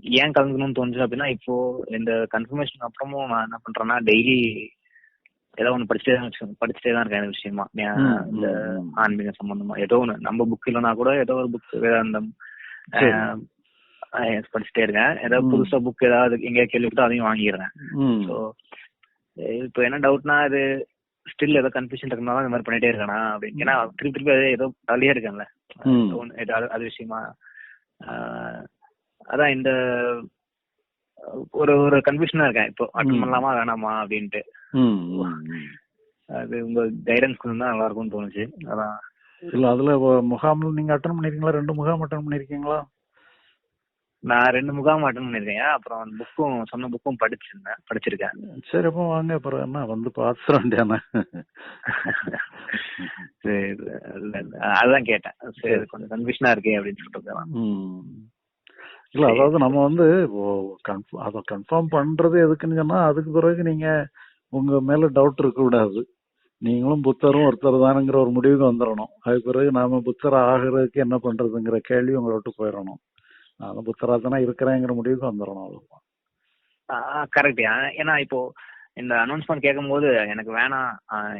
ஏன் கலந்துக்கணும்னு தோணுச்சு அப்படின்னா இப்போ இந்த கன்ஃபர்மேஷன் அப்புறமும் நான் என்ன பண்றேன்னா டெய்லி ஏதோ ஒன்று படிச்சுட்டே தான் படிச்சுட்டே தான் இருக்கேன் விஷயமா. இந்த ம். ஆன்மீகம் சம்பந்தமா. ஏதோ ஒன்று நம்ம புக் இல்லைனா கூட ஏதோ ஒரு புக் வேதாந்தம் படிச்சுட்டே இருக்கேன். ஏதாவது. புதுசா புக் ஏதாவது எங்கேயா கேள்விப்பட்டோ அதையும் வாங்கிடுறேன். ஸோ இப்போ என்ன டவுட்னா அது ஸ்டில் ஏதோ கன்ஃபியூஷன் இருக்கனால இந்த மாதிரி பண்ணிட்டே இருக்கானா அப்படின்னு. ஏன்னா திருப்பி திருப்பி அதே ஏதோ தள்ளியே இருக்கேன்ல. ஒண்ணு- அது- விஷயமா. அதான் இந்த ஒரு ஒரு கன்ஃபியூஷனா இருக்கேன் இப்போ. அட்டன். பண்ணலாமா வேணாமா அப்படின்ட்டு. அது உங்க கைடன்ஸ் கொஞ்சம் தான் நல்லா இருக்கும்னு தோணுச்சு. அதான். இல்ல அதுல முகாம்ல நீங்க அட்டன் பண்ணிருக்கீங்களா? ரெண்டு முகாம் அட்டன் பண்ணிருக்கீங்களா? நான் ரெண்டு முகாம் அட்டன் பண்ணிருக்கேன். அப்புறம் அந்த புக்கும் சொன்ன புக்கும் படிச்சிருந்தேன் படிச்சிருக்கேன். சரி அப்போ வாங்க. அப்புறம் என்ன வந்து வேண்டியானே சரி அதுதான் கேட்டேன். சரி கொஞ்சம் கன்ஃபியூஷனா இருக்கே அப்படின்னு சொல்லிட்டு. இல்ல அதாவது நம்ம வந்து அதை கன்ஃபார்ம் பண்றது எதுக்குன்னு சொன்னா அதுக்கு பிறகு நீங்க உங்க மேல டவுட் இருக்க கூடாது நீங்களும் புத்தரும் ஒருத்தர் தானுங்கிற ஒரு முடிவுக்கு வந்துடணும் அதுக்கு பிறகு நாம புத்தர் ஆகிறதுக்கு என்ன பண்றதுங்கிற கேள்வி உங்களை விட்டு போயிடணும் நான் புத்தரா தானே இருக்கிறேங்கிற முடிவுக்கு வந்துடணும் அவ்வளவுதான். கரெக்ட் ஏன்னா இப்போ இந்த அனௌன்ஸ்மெண்ட் கேட்கும்போது எனக்கு வேணாம்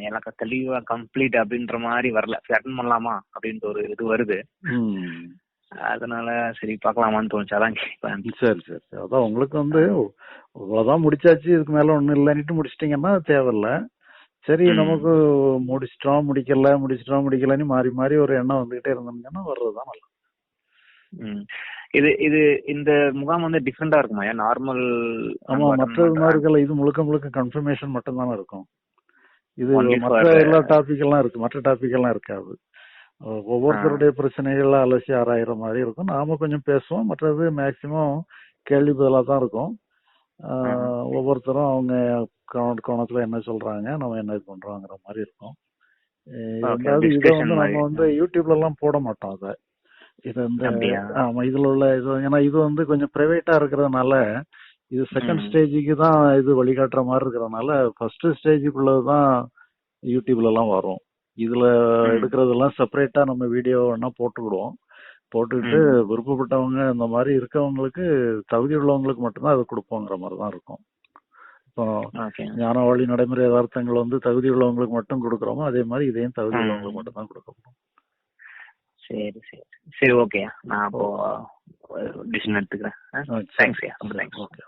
எனக்கு தெளிவா கம்ப்ளீட் அப்படின்ற மாதிரி வரல அட்டன் பண்ணலாமா அப்படின்ற ஒரு இது வருது. அதனால சரி பார்க்கலாமான்னு தோணுச்சு அதான் சரி சரி. அதான் உங்களுக்கு வந்து இவ்வளவுதான் முடிச்சாச்சு இதுக்கு மேல ஒண்ணும் இல்லைன்னுட்டு முடிச்சிட்டீங்கன்னா தேவையில்ல சரி. நமக்கு முடிச்சிட்டோம் முடிக்கல முடிச்சிட்டோம் முடிக்கலன்னு மாறி மாறி ஒரு எண்ணம் வந்துகிட்டே இருந்தோம்னா வர்றதுதான் நல்லது ம். இது இது இந்த முகாம் வந்து டிஃப்ரெண்டா இருக்குமா? நார்மல் ஆமா மற்றது மாதிரி இது முழுக்க முழுக்க கன்ஃபர்மேஷன் மட்டும் தானே இருக்கும். இது மற்ற எல்லா டாபிக் எல்லாம் இருக்கு மற்ற டாபிக் எல்லாம் இருக்காது. ஒவ்வொருத்தருடைய பிரச்சனைகளை அலசி ஆராயிற மாதிரி இருக்கும். நாம கொஞ்சம் பேசுவோம் மற்றது மேக்சிமம் கேள்வி பதிலா தான் இருக்கும். ஒவ்வொருத்தரும் அவங்க கோண- கோணத்துல என்ன சொல்றாங்க நம்ம என்ன இது பண்றோங்கிற மாதிரி இருக்கும். இதை வந்து. நம்ம வந்து யூடியூப்ல எல்லாம் போட மாட்டோம் அதை. இது அப்படியா? ஆமா இதுல உள்ள இது ஏன்னா இது வந்து கொஞ்சம் பிரைவேட்டா இருக்கிறதுனால இது செகண்ட். ஸ்டேஜுக்கு தான் இது வழிகாட்டுற மாதிரி இருக்கிறதுனால ஃபர்ஸ்ட் ஸ்டேஜுக்குள்ளதான் யூடியூப்ல எல்லாம் வரும் இதுல. எடுக்கிறதெல்லாம் செப்பரேட்டா நம்ம வீடியோ வேணா போட்டுக்கிடுவோம் போட்டுக்கிட்டு விருப்பப்பட்டவங்க இந்த மாதிரி இருக்கவங்களுக்கு தகுதி உள்ளவங்களுக்கு மட்டும்தான் அதை கொடுப்போங்கிற மாதிரி தான் இருக்கும் இப்போ ஓகே ஞான வழி நடைமுறை யதார்த்தங்கள் வந்து தகுதி உள்ளவங்களுக்கு மட்டும் கொடுக்குறோமோ அதே மாதிரி இதையும் தகுதி. உள்ளவங்களுக்கு மட்டும் தான் கொடுக்கப்படும் சரி சரி சரி. ஓகே நான் அப்போ டிசிஷன் எடுத்துக்கிறேன். ஆ, சரி. தேங்க்ஸ் ஐயா. ரொம்ப தேங்க்ஸ் ஓகே